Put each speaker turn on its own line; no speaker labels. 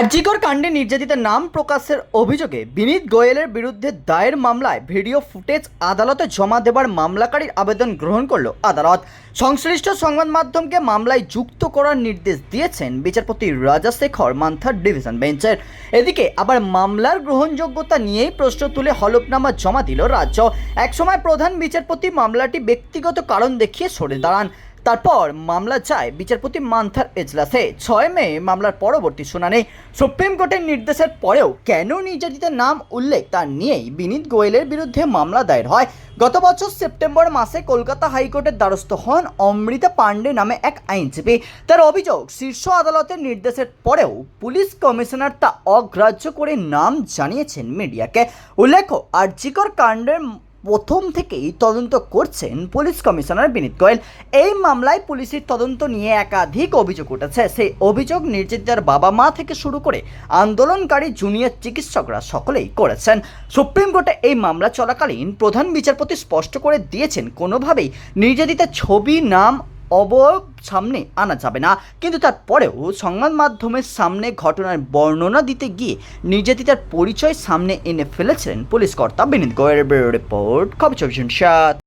আরজিকর কাণ্ডে নির্যাতিতার নাম প্রকাশের অভিযোগে বিনীত গোয়েলের বিরুদ্ধে দায়ের মামলায় ভিডিও ফুটেজ আদালতে জমা দেবার মামলাকারীর আবেদন গ্রহণ করল আদালত। সংশ্লিষ্ট সংবাদ মাধ্যমকে মামলায় যুক্ত করার নির্দেশ দিয়েছেন বিচারপতি রাজাশেখর মান্থার ডিভিশন বেঞ্চের। এদিকে আবার মামলার গ্রহণযোগ্যতা নিয়েই প্রশ্ন তুলে হলফনামা জমা দিল রাজ্য। একসময় প্রধান বিচারপতি মামলাটি ব্যক্তিগত কারণ দেখিয়ে সরে দাঁড়ান। তারপর মামলা যায় বিচারপতি মান্থার এজলাসে। ছয় মে মামলার পরবর্তী শুনানি। সুপ্রিম কোর্টের নির্দেশের পরেও কেন নির্যাতিতের নাম উল্লেখ তা নিয়েই বিনীত গোয়েলের বিরুদ্ধে মামলা দায়ের হয়। গত বছর সেপ্টেম্বর মাসে কলকাতা হাইকোর্টের দ্বারস্থ হন অমৃতা পাণ্ডে নামে এক আইনজীবী। তার অভিযোগ, শীর্ষ আদালতের নির্দেশের পরেও পুলিশ কমিশনার তা অগ্রাহ্য করে নাম জানিয়েছেন মিডিয়াকে। উল্লেখ্য, আর্জিকর কাণ্ডের প্রথম থেকেই তদন্ত করছেন পুলিশ কমিশনার বিনীত গোয়েল। এই মামলায় পুলিশের তদন্ত নিয়ে একাধিক অভিযোগ উঠেছে। সেই অভিযোগ নির্যাতিতার বাবা মা থেকে শুরু করে আন্দোলনকারী জুনিয়র চিকিৎসকরা সকলেই করেছেন। সুপ্রিম কোর্টে এই মামলা চলাকালীন প্রধান বিচারপতি স্পষ্ট করে দিয়েছেন, কোনোভাবেই নির্যাতিতার ছবি, নাম অবয়ব সামনে আনা যাবে না। কিন্তু তারপরেও সংবাদ মাধ্যমের সামনে ঘটনার বর্ণনা দিতে গিয়ে নির্যাতিতার পরিচয় সামনে এনে ফেলেছিলেন পুলিশ কর্তা বিনীত গোয়ের রিপোর্ট, খবর চব্বিশ সাত।